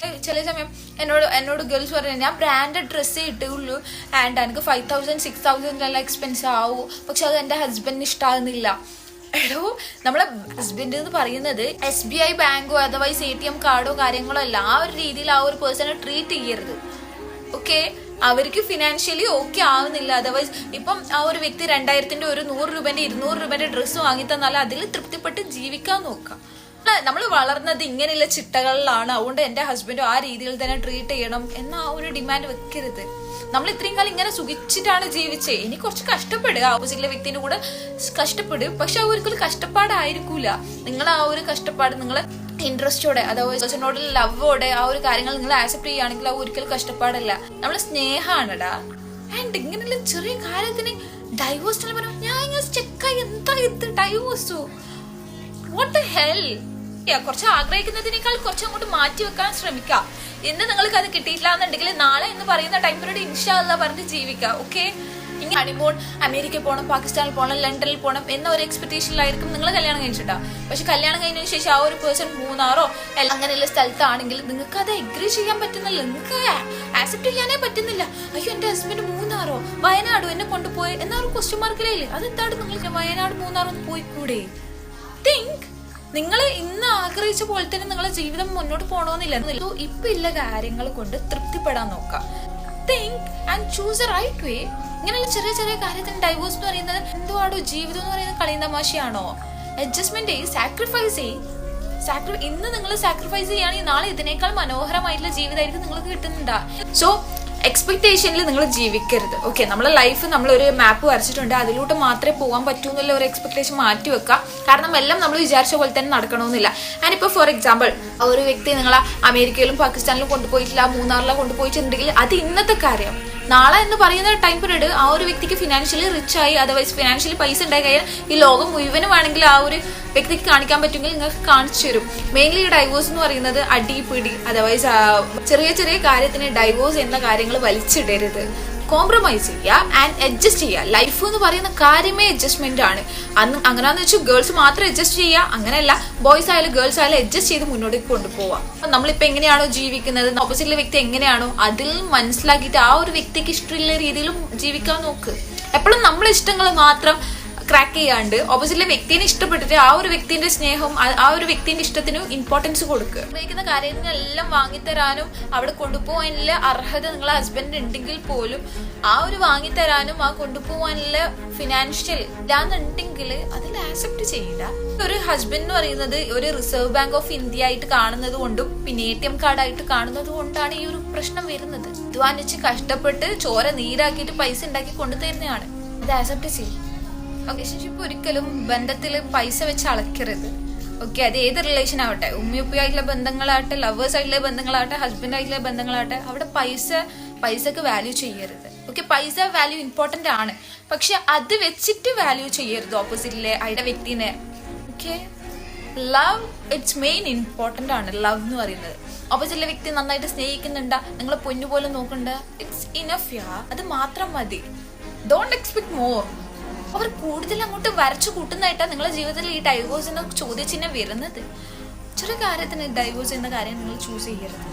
ചില സമയം എന്നോട് എന്നോട് ഗേൾസ് പറഞ്ഞു ഞാൻ ബ്രാൻഡഡ് ഡ്രസ്സേ ഇട്ടുള്ളൂ ആൻഡ് എനിക്ക് ഫൈവ് തൗസൻഡ് സിക്സ് തൗസൻഡ് എല്ലാം എക്സ്പെൻസ് ആവും. പക്ഷെ അത് എന്റെ ഹസ്ബൻഡിന് ഇഷ്ടമാകുന്നില്ല എടോ നമ്മളെ ഹസ്ബൻഡ് എന്ന് പറയുന്നത് എസ് ബി ഐ ബാങ്കോ അതർവൈസ് എ ടി എം കാർഡോ കാര്യങ്ങളോ അല്ല. ആ ഒരു രീതിയിൽ ആ ഒരു പേഴ്സണെ ട്രീറ്റ് ചെയ്യരുത്. ഓക്കെ അവർക്ക് ഫിനാൻഷ്യലി ഓക്കെ ആവുന്നില്ല. അതർവൈസ് ഇപ്പം ആ ഒരു വ്യക്തി രണ്ടായിരത്തിന്റെ ഒരു നൂറ് രൂപന്റെ ഇരുന്നൂറ് രൂപന്റെ ഡ്രസ്സ് വാങ്ങി തന്നാൽ അതിൽ തൃപ്തിപ്പെട്ട് ജീവിക്കാൻ നോക്കാം. നമ്മൾ വളർന്നത് ഇങ്ങനെയുള്ള ചിട്ടകളിലാണ്. അതുകൊണ്ട് എന്റെ ഹസ്ബൻഡും ആ രീതിയിൽ തന്നെ ട്രീറ്റ് ചെയ്യണം എന്ന ആ ഒരു ഡിമാൻഡ് വെക്കരുത്. നമ്മൾ ഇത്രയും കാലം ഇങ്ങനെ സുഖിച്ചിട്ടാണ് ജീവിച്ചത് ഇനി കുറച്ച് കഷ്ടപ്പെടുക. ഓപ്പോസിറ്റിലെ വ്യക്തിന്റെ കൂടെ കഷ്ടപ്പെടും. പക്ഷെ ഒരിക്കലും കഷ്ടപ്പാടായിരിക്കൂല. നിങ്ങൾ ആ ഒരു കഷ്ടപ്പാട് നിങ്ങൾ ഇൻട്രസ്റ്റോടെ അതായത് പേഴ്സണോട് ലവോടെ ആ ഒരു കാര്യങ്ങൾ നിങ്ങൾ ആക്സെപ്റ്റ് ചെയ്യുകയാണെങ്കിൽ ആ ഒരിക്കലും കഷ്ടപ്പാടല്ല. നമ്മൾ സ്നേഹമാണടാ ആൻഡ് ഇങ്ങനെയുള്ള ചെറിയ കാര്യത്തിന് ഡൈവോഴ്സ് ഞാൻ ഇങ്ങനെ ചെക്കായി എന്താ ഇത്? ഡൈവോഴ്സോ വാട്ട് ഹെൽ കുറച്ച് ആഗ്രഹിക്കുന്നതിനേക്കാൾ കുറച്ച് അങ്ങോട്ട് മാറ്റി വെക്കാൻ ശ്രമിക്കാം. ഇന്ന് നിങ്ങൾക്ക് അത് കിട്ടിയിട്ടില്ല എന്നുണ്ടെങ്കിൽ നാളെ എന്ന് പറയുന്ന ടൈം പീരീഡ് ഇൻഷാല്ല പറഞ്ഞ് ജീവിക്കുക ഓക്കെ ഇങ്ങനെ അണിമോൺ അമേരിക്കയിൽ പോകണം പാകിസ്ഥാനിൽ പോകണം ലണ്ടനിൽ പോകണം എന്ന ഒരു എക്സ്പെക്ടേഷനിലായിരിക്കും നിങ്ങൾ കല്യാണം കഴിച്ചിട്ടാ. പക്ഷെ കല്യാണം കഴിഞ്ഞതിന് ശേഷം ആ ഒരു പേഴ്സൺ മൂന്നാറോ അങ്ങനെയുള്ള സ്ഥലത്താണെങ്കിൽ നിങ്ങൾക്ക് അത് എഗ്രി ചെയ്യാൻ പറ്റുന്നില്ല. നിങ്ങൾക്ക് ആക്സെപ്റ്റ് ചെയ്യാനേ പറ്റുന്നില്ല. അയ്യോ എന്റെ ഹസ്ബൻഡ് മൂന്നാറോ വയനാടോ എന്നെ കൊണ്ടുപോയി. എന്നാ ഒരു ക്വസ്റ്റ്യൻ മാർക്കിലേ അതെന്താണ് നിങ്ങൾക്ക് വയനാട് മൂന്നാറോ ഒന്ന് പോയിക്കൂടെ? നിങ്ങൾ ഇന്ന് ആഗ്രഹിച്ച പോലെ തന്നെ നിങ്ങളെ ജീവിതം മുന്നോട്ട് പോകണമെന്നില്ല ഇപ്പൊ ഇല്ല കാര്യങ്ങൾ കൊണ്ട് തൃപ്തിപ്പെടാൻ നോക്കാം. Think and choose a right way ഇങ്ങനെയുള്ള ചെറിയ ചെറിയ കാര്യത്തിന് ഡൈവോഴ്സ് എന്ന് പറയുന്നത് എന്തുവാടോ ജീവിതം എന്ന് പറയുന്നത് കളിയും തമാശയാണോ? അഡ്ജസ്റ്റ്മെന്റ് സാക്രിഫൈസ് ചെയ് സാക്രി ഇന്ന് നിങ്ങൾ സാക്രിഫൈസ് ചെയ്യുകയാണെങ്കിൽ നാളെ ഇതിനേക്കാൾ മനോഹരമായിട്ടുള്ള ജീവിതമായിരിക്കും നിങ്ങൾക്ക് കിട്ടുന്നുണ്ടാ സോ എക്സ്പെക്ടേഷനിൽ നിങ്ങൾ ജീവിക്കരുത്. ഓക്കെ നമ്മളെ ലൈഫ് നമ്മളൊരു മാപ്പ് വരച്ചിട്ടുണ്ട്. അതിലൂടെ മാത്രമേ പോകാൻ പറ്റൂ എന്നുള്ള ഒരു എക്സ്പെക്ടേഷൻ മാറ്റി വെക്കുക കാരണം എല്ലാം നമ്മൾ വിചാരിച്ച പോലെ തന്നെ നടക്കണമെന്നില്ല. ആൻഡ് ഇപ്പോൾ ഫോർ എക്സാമ്പിൾ ഒരു വ്യക്തി നിങ്ങളെ അമേരിക്കയിലും പാകിസ്ഥാനിലും കൊണ്ടുപോയിട്ടില്ല മൂന്നാറിലും കൊണ്ടുപോയിട്ടുണ്ടെങ്കിൽ അത് ഇന്നത്തെ കാര്യം. നാളെ എന്ന് പറയുന്ന ടൈം പീരീഡ് ആ ഒരു വ്യക്തിക്ക് ഫിനാൻഷ്യലി റിച്ച് ആയി അതർവൈസ് ഫിനാൻഷ്യലി പൈസ ഉണ്ടായി കഴിഞ്ഞാൽ ഈ ലോകം മുഴുവനുമാണെങ്കിൽ ആ ഒരു വ്യക്തിക്ക് കാണിക്കാൻ പറ്റുമെങ്കിൽ നിങ്ങൾക്ക് കാണിച്ചു തരും. മെയിൻലി ഡൈവോഴ്സ് എന്ന് പറയുന്നത് അടി പിടി അതർവൈസ് ചെറിയ ചെറിയ കാര്യത്തിന് ഡൈവോഴ്സ് എന്ന കാര്യങ്ങൾ വലിച്ചിടരുത്. കോംപ്രമൈസ് ചെയ്യുക ആൻഡ് അഡ്ജസ്റ്റ് ചെയ്യുക. ലൈഫ് എന്ന് പറയുന്ന കാര്യമേ അഡ്ജസ്റ്റ്മെന്റ് ആണ്. അന്ന് അങ്ങനെയാന്ന് വെച്ചാൽ ഗേൾസ് മാത്രം അഡ്ജസ്റ്റ് ചെയ്യുക. അങ്ങനെയല്ല ബോയ്സ് ആയാലും ഗേൾസ് ആയാലും അഡ്ജസ്റ്റ് ചെയ്ത് മുന്നോട്ട് കൊണ്ടുപോവാം നമ്മളിപ്പോ എങ്ങനെയാണോ ജീവിക്കുന്നത്? ഓപ്പോസിറ്റിലെ വ്യക്തി എങ്ങനെയാണോ? അതിൽ മനസ്സിലാക്കിയിട്ട് ആ ഒരു വ്യക്തിക്ക് ഇഷ്ടമുള്ള രീതിയിലും ജീവിക്കാൻ നോക്ക്. എപ്പോഴും നമ്മളെ ഇഷ്ടങ്ങൾ മാത്രം ക്രാക്ക് ചെയ്യാണ്ട് ഓപ്പോസിറ്റിലെ വ്യക്തിനെ ഇഷ്ടപ്പെട്ടിട്ട് ആ ഒരു വ്യക്തിന്റെ സ്നേഹം ആ- ഒരു വ്യക്തിന്റെ ഇഷ്ടത്തിന് ഇമ്പോർട്ടൻസ് കൊടുക്കുക ഉപയോഗിക്കുന്ന കാര്യങ്ങളെല്ലാം വാങ്ങിത്തരാനും അവിടെ കൊണ്ടുപോകാനുള്ള അർഹത നിങ്ങളെ ഹസ്ബൻഡ് ഉണ്ടെങ്കിൽ പോലും ആ ഒരു വാങ്ങിത്തരാനും ആ കൊണ്ടുപോകാനുള്ള ഫിനാൻഷ്യൽ ഇല്ലാന്നുണ്ടെങ്കിൽ അതിൽ ആക്സെപ്റ്റ് ചെയ്യില്ല ഒരു ഹസ്ബൻഡ് എന്ന് പറയുന്നത് ഒരു റിസർവ് ബാങ്ക് ഓഫ് ഇന്ത്യ ആയിട്ട് കാണുന്നത് കൊണ്ടും പിന്നെ എ ടി എം കാർഡായിട്ട് കാണുന്നത് കൊണ്ടാണ് ഈ ഒരു പ്രശ്നം വരുന്നത്. അധ്വാനിച്ച് കഷ്ടപ്പെട്ട് ചോര നീരാക്കിയിട്ട് പൈസ ഉണ്ടാക്കി കൊണ്ടുതരുന്നതാണ്. ഇത് ആക്സെപ്റ്റ് ചെയ്യും. റിലേഷൻഷിപ്പ് ഒരിക്കലും ബന്ധത്തിൽ പൈസ വെച്ച് അളക്കരുത്. ഓക്കെ അത് ഏത് റിലേഷൻ ആവട്ടെ? ഉമ്മയുപ്പയായിട്ടുള്ള ബന്ധങ്ങളാവട്ടെ ലവേഴ്സ് ആയിട്ടുള്ള ബന്ധങ്ങളാവട്ടെ ഹസ്ബൻഡ് ആയിട്ടുള്ള ബന്ധങ്ങളാവട്ടെ അവിടെ പൈസ പൈസക്ക് വാല്യൂ ചെയ്യരുത്. ഓക്കെ പൈസ വാല്യൂ ഇമ്പോർട്ടന്റ് ആണ്. പക്ഷെ അത് വെച്ചിട്ട് വാല്യൂ ചെയ്യരുത് ഓപ്പോസിറ്റിലെ അയുടെ വ്യക്തിനെ. Okay love it's main important ആണ്. ലവ് എന്ന് പറയുന്നത്. ഓപ്പോസിറ്റിലെ വ്യക്തി നന്നായിട്ട് സ്നേഹിക്കുന്നുണ്ടാ? നിങ്ങളെ പൊന്നു പോലെ നോക്കണ്ട ഇറ്റ്സ് ഇനഫ് യാ അത് മാത്രം മതി. ഡോണ്ട് എക്സ്പെക്ട് മോർ അവർ കൂടുതൽ അങ്ങോട്ട് വരച്ചു കൂട്ടുന്നതായിട്ടാണ് നിങ്ങളുടെ ജീവിതത്തിൽ ഈ ഡൈവോഴ്സ് എന്ന ചോദ്യചിഹ്നം വരുന്നത്. ചെറിയ കാര്യത്തിന് ഡൈവോഴ്സ് എന്ന കാര്യം നിങ്ങൾ ചൂസ് ചെയ്യരുത്.